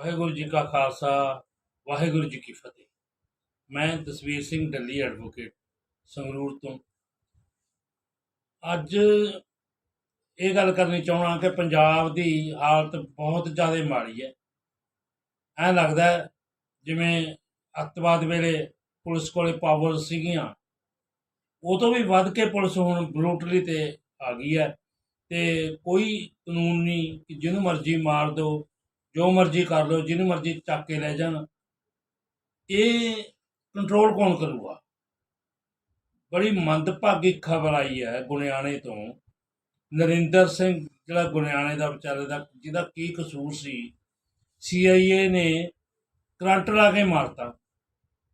ਵਾਹਿਗੁਰੂ ਜੀ ਕਾ ਖਾਲਸਾ, ਵਾਹਿਗੁਰੂ ਜੀ ਕੀ ਫਤਿਹ। ਮੈਂ ਤਸਵੀਰ ਸਿੰਘ ਡੱਲੀ ਐਡਵੋਕੇਟ ਸੰਗਰੂਰ ਤੋਂ। ਅੱਜ ਇਹ ਗੱਲ ਕਰਨੀ ਚਾਹਣਾ ਕਿ ਪੰਜਾਬ ਦੀ ਹਾਲਤ ਬਹੁਤ ਜ਼ਿਆਦਾ ਮਾੜੀ ਹੈ। ਐਂ ਲੱਗਦਾ ਜਿਵੇਂ ਅੱਤਵਾਦ ਵੇਲੇ ਪੁਲਿਸ ਕੋਲੇ ਪਾਵਰ ਸੀਗੀਆਂ, ਉਹ ਤੋਂ ਵੀ ਵੱਧ ਕੇ ਪੁਲਿਸ ਹੁਣ ਬਰੂਟਲੀ ਤੇ ਆ ਗਈ ਹੈ। ਤੇ ਕੋਈ ਕਾਨੂੰਨ ਨਹੀਂ ਕਿ ਜਿਹਨੂੰ ਮਰਜ਼ੀ ਮਾਰ ਦਿਓ ਜੋ ਮਰਜ਼ੀ ਕਰ ਲਓ, ਜਿਹਨੂੰ ਮਰਜ਼ੀ ਚੱਕ ਕੇ ਲੈ ਜਾਣ। ਇਹ ਕੰਟਰੋਲ ਕੌਣ ਕਰੂਗਾ? ਬੜੀ ਮੰਦਭਾਗੀ ਖਬਰ ਆਈ ਹੈ ਗੁਣਿਆਣੇ ਤੋਂ। ਨਰਿੰਦਰ ਸਿੰਘ, ਜਿਹੜਾ ਗੁਣਿਆਣੇ ਦਾ ਵਿਚਾਰੇ ਦਾ, ਜਿਹਦਾ ਕੀ ਕਸੂਰ ਸੀ ਸੀਆਈਏ ਨੇ ਕਰੰਟ ਲਾ ਕੇ ਮਾਰਤਾ।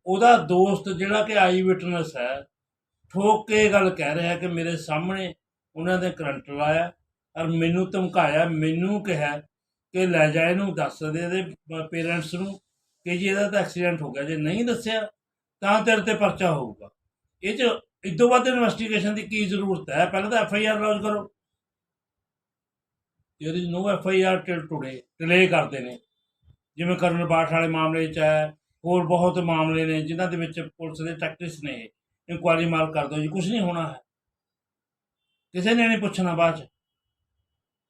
ਉਹਦਾ ਦੋਸਤ ਜਿਹੜਾ ਕਿ ਆਈ ਵਿਟਨੈਸ ਹੈ, ਠੋਕ ਕੇ ਇਹ ਗੱਲ ਕਹਿ ਰਿਹਾ ਕਿ ਮੇਰੇ ਸਾਹਮਣੇ ਉਹਨਾਂ ਨੇ ਕਰੰਟ ਲਾਇਆ ਔਰ ਮੈਨੂੰ ਧਮਕਾਇਆ, ਮੈਨੂੰ ਕਿਹਾ ਕਿ ਲੈ ਜਾ ਇਹਨੂੰ ਦੱਸ ਦੇ ਇਹਦੇ ਪੇਰੈਂਟਸ ਨੂੰ ਕਿ ਜੀ ਇਹਦਾ ਤਾਂ ਐਕਸੀਡੈਂਟ ਹੋ ਗਿਆ। ਜੇ ਨਹੀਂ ਦੱਸਿਆ, ਤਾਂ ਤੇਰੇ ਤੇ ਪਰਚਾ ਹੋਊਗਾ। ਇਹ ਚ ਇਦੋਂ ਵੱਧ ਇਨਵੈਸਟੀਗੇਸ਼ਨ ਦੀ ਕੀ ਜ਼ਰੂਰਤ ਹੈ? ਪਹਿਲਾਂ ਤਾਂ ਐਫ ਆਈ ਆਰ ਲੌਂਚ ਕਰੋ। There is no F I R till today delay ਕਰਦੇ ਨੇ। ਜਿਵੇਂ ਕਰਨ ਬਾਠ ਵਾਲੇ ਮਾਮਲੇ 'ਚ ਹੈ, ਹੋਰ ਬਹੁਤ ਮਾਮਲੇ ਨੇ, ਜਿਨ੍ਹਾਂ ਦੇ ਵਿੱਚ ਪੁਲਿਸ ਦੇ ਟੈਕਟਿਕਸ ਨੇ। ਇਨਕੁਆਇਰੀ ਮਾਰ ਕਰ ਦਿਓ ਜੀ ਕੁਝ ਨਹੀਂ ਹੋਣਾ ਹੈ। ਕਿਸੇ ਨੇ ਨਹੀਂ ਪੁੱਛਣਾ ਬਾਅਦ 'ਚ।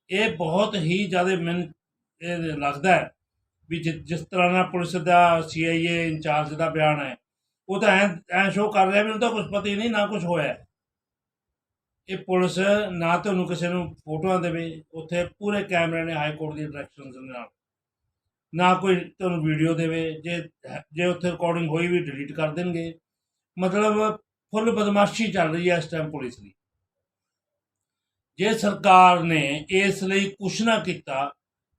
ਇਹ ਬਹੁਤ ਹੀ ਜ਼ਿਆਦਾ ਮੈਨੂੰ ਇਹ ਲੱਗਦਾ ਹੈ ਵੀ ਜਿਸ ਤਰ੍ਹਾਂ ਨਾਲ ਪੁਲਿਸ ਦਾ ਸੀਆਈਏ ਇੰਚਾਰਜ ਦਾ ਬਿਆਨ ਹੈ, ਉਹ ਤਾਂ ਐਂ ਐਂ ਸ਼ੋਅ ਕਰ ਰਿਹਾ ਵੀ ਉਹਨੂੰ ਤਾਂ ਕੁਝ ਪਤਾ ਹੀ ਨਹੀਂ, ਨਾ ਕੁਝ ਹੋਇਆ ਇਹ ਪੁਲਿਸ ਨਾ ਤੁਹਾਨੂੰ ਕਿਸੇ ਨੂੰ ਫੋਟੋਆਂ ਦੇਵੇ, ਉੱਥੇ ਪੂਰੇ ਕੈਮਰੇ ਨੇ ਹਾਈ ਕੋਰਟ ਦੀ ਡਾਇਰੈਕਸ਼ਨਸ ਦੇ ਨਾਲ। ਨਾ ਕੋਈ ਤੁਹਾਨੂੰ ਵੀਡੀਓ ਦੇਵੇ, ਜੇ ਜੇ ਉੱਥੇ ਰਿਕਾਰਡਿੰਗ ਹੋਈ ਵੀ ਡਿਲੀਟ ਕਰ ਦੇਣਗੇ। ਮਤਲਬ ਫੁੱਲ ਬਦਮਾਸ਼ੀ ਚੱਲ ਰਹੀ ਹੈ ਇਸ ਟਾਈਮ ਪੁਲਿਸ ਦੀ। ਜੇ ਸਰਕਾਰ ਨੇ ਇਸ ਲਈ ਕੁਛ ਨਾ ਕੀਤਾ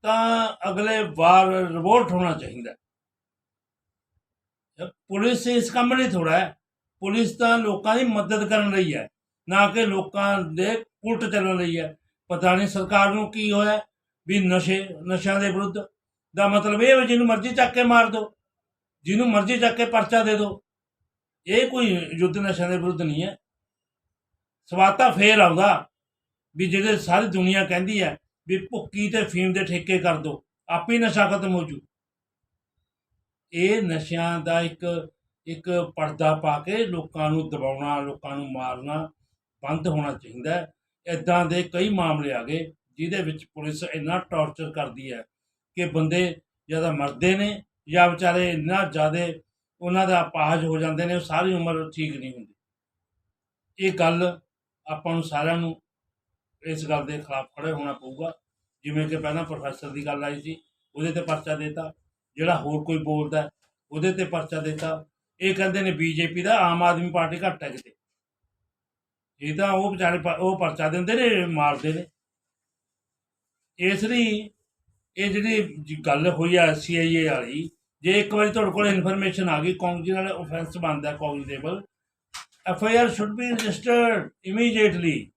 ਤਾਂ ਅਗਲੇ ਵਾਰ ਰਿਵੋਲਟ ਹੋਣਾ ਚਾਹੀਦਾ ਪੁਲਿਸ ਇਸ ਕੰਮ ਲਈ ਥੋੜਾ ਹੈ। ਪੁਲਿਸ ਤਾਂ ਲੋਕਾਂ ਦੀ ਮਦਦ ਕਰਨ ਲਈ ਹੈ। ਨਾ ਕਿ ਲੋਕਾਂ ਦੇ ਉਲਟ ਚੱਲਣ ਲਈ ਹੈ। ਪਤਾ ਨਹੀਂ ਸਰਕਾਰ ਨੂੰ ਕੀ ਹੋਇਆ ਵੀ ਨਸ਼ੇ, ਨਸ਼ਿਆਂ ਦੇ ਵਿਰੁੱਧ ਦਾ ਮਤਲਬ ਇਹ ਹੈ ਜਿਹਨੂੰ ਮਰਜ਼ੀ ਚੱਕ ਕੇ ਮਾਰ ਦਿਓ, ਜਿਹਨੂੰ ਮਰਜ਼ੀ ਚੱਕ ਕੇ ਪਰਚਾ ਦੇ ਦਿਓ। ਇਹ ਕੋਈ ਯੁੱਧ ਨਸ਼ਿਆਂ ਦੇ ਵਿਰੁੱਧ ਨਹੀਂ ਹੈ। ਸਵਾਤਾ ਫੇਰ ਆਉਂਦਾ ਵੀ ਜਿਹੜੇ ਸਾਰੀ ਦੁਨੀਆ ਕਹਿੰਦੀ ਹੈ ਵੀ ਭੁੱਕੀ ਤੇ ਫੀਮ ਦੇ ਠੇਕੇ ਕਰ ਦੋ, ਆਪੇ ਹੀ ਨਸ਼ਾ ਖਤਮ ਹੋ ਜੂ। ਇਹ ਨਸ਼ਿਆਂ ਦਾ ਇੱਕ ਇੱਕ ਪਰਦਾ ਪਾ ਕੇ ਲੋਕਾਂ ਨੂੰ ਦਬਾਉਣਾ, ਲੋਕਾਂ ਨੂੰ ਮਾਰਨਾ ਬੰਦ ਹੋਣਾ ਚਾਹੀਦਾ ਹੈ। ਇਦਾਂ ਦੇ ਕਈ ਮਾਮਲੇ ਆ ਗਏ ਜਿਹਦੇ ਵਿੱਚ ਪੁਲਿਸ ਇੰਨਾ ਟੌਰਚਰ ਕਰਦੀ ਹੈ ਕਿ ਬੰਦੇ ਜ਼ਿਆਦਾ ਮਰਦੇ ਨੇ ਜਾਂ ਵਿਚਾਰੇ ਇੰਨਾ ਜ਼ਿਆਦਾ ਉਹਨਾਂ ਦਾ ਅਪਾਹਜ ਹੋ ਜਾਂਦੇ ਨੇ, ਉਹ ਸਾਰੀ ਉਮਰ ਠੀਕ ਨਹੀਂ ਹੁੰਦੀ। ਇਹ ਗੱਲ ਆਪਾਂ ਨੂੰ ਸਾਰਿਆਂ ਨੂੰ ਇਸ ਗੱਲ ਦੇ ਖਿਲਾਫ ਖੜੇ ਹੋਣਾ ਪਊਗਾ। ਜਿਵੇਂ ਕਿ ਪਹਿਲਾਂ ਪ੍ਰੋਫੈਸਰ ਦੀ ਗੱਲ ਆਈ ਸੀ ਉਹਦੇ ਤੇ ਪਰਚਾ ਦਿੱਤਾ। ਜਿਹੜਾ ਹੋਰ ਕੋਈ ਬੋਲਦਾ ਹੈ, ਉਹਦੇ ਤੇ ਪਰਚਾ ਦਿੱਤਾ। ਇਹ ਕਹਿੰਦੇ ਨੇ ਬੀਜੇਪੀ ਦਾ ਆਮ ਆਦਮੀ ਪਾਰਟੀ ਘੱਟ ਹੈ ਕਿਤੇ। ਇਹ ਤਾਂ ਉਹ ਵਿਚਾਰੇ ਉਹ ਪਰਚਾ ਦਿੰਦੇ ਨੇ ਮਾਰਦੇ ਨੇ। ਇਸ ਲਈ ਇਹ ਜਿਹੜੀ ਗੱਲ ਹੋਈ ਆ ਸੀਆਈਏ ਵਾਲੀ ਜੇ ਇੱਕ ਵਾਰੀ ਤੁਹਾਡੇ ਕੋਲ ਇਨਫੋਰਮੇਸ਼ਨ ਆ ਗਈ ਕੌਂਜੀਨਲ ਆਫੈਂਸ ਬਣਦਾ cognizable F I R should be registered immediately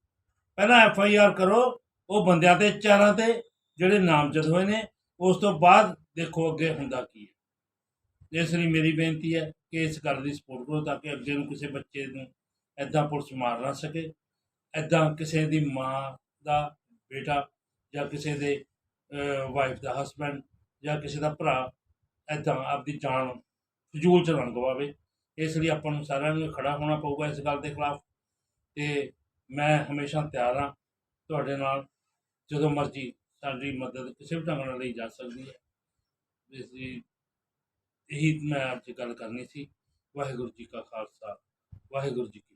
ਪਹਿਲਾਂ ਐਫ ਆਈ ਆਰ ਕਰੋ, ਉਹ ਬੰਦਿਆਂ ਤੇ ਚਾਰਾਂ ਤੇ ਜਿਹੜੇ ਨਾਮਜ਼ਦ ਹੋਏ ਨੇ, ਉਸ ਤੋਂ ਬਾਅਦ ਦੇਖੋ ਅੱਗੇ ਹੁੰਦਾ ਕੀ ਹੈ। ਇਸ ਲਈ ਮੇਰੀ ਬੇਨਤੀ ਹੈ ਕਿ ਇਸ ਗੱਲ ਦੀ ਸਪੋਰਟ ਕਰੋ ਤਾਂ ਕਿ ਅੱਗੇ ਨੂੰ ਕਿਸੇ ਬੱਚੇ ਨੂੰ ਐਦਾਂ ਪੁਲਿਸ ਮਾਰ ਨਾ ਸਕੇ। ਐਦਾਂ ਕਿਸੇ ਦੀ ਮਾਂ ਦਾ ਬੇਟਾ ਜਾਂ ਕਿਸੇ ਦੇ ਵਾਈਫ ਦਾ ਹਸਬੰਡ ਜਾਂ ਕਿਸੇ ਦਾ ਭਰਾ ਐਦਾਂ ਆਪਦੀ ਜਾਨ ਫਜ਼ੂਲ ਚ ਨਾ ਗਵਾਵੇ ਇਸ ਲਈ ਆਪਾਂ ਨੂੰ ਸਾਰਿਆਂ ਨੂੰ ਖੜਾ ਹੋਣਾ ਪਊਗਾ ਇਸ ਗੱਲ ਦੇ ਖਿਲਾਫ ਤੇ ਮੈਂ ਹਮੇਸ਼ਾ ਤਿਆਰ ਹਾਂ ਤੁਹਾਡੇ ਨਾਲ, ਜਦੋਂ ਮਰਜ਼ੀ ਸਾਡੀ ਮਦਦ ਕਿਸੇ ਵੀ ਢੰਗ ਨਾਲ ਲਈ ਜਾ ਸਕਦੀ ਹੈ। ਇਸ ਲਈ ਇਹੀ ਮੈਂ ਅੱਜ ਗੱਲ ਕਰਨੀ ਸੀ। ਵਾਹਿਗੁਰੂ ਜੀ ਕਾ ਖਾਲਸਾ, ਵਾਹਿਗੁਰੂ ਜੀ ਕੀ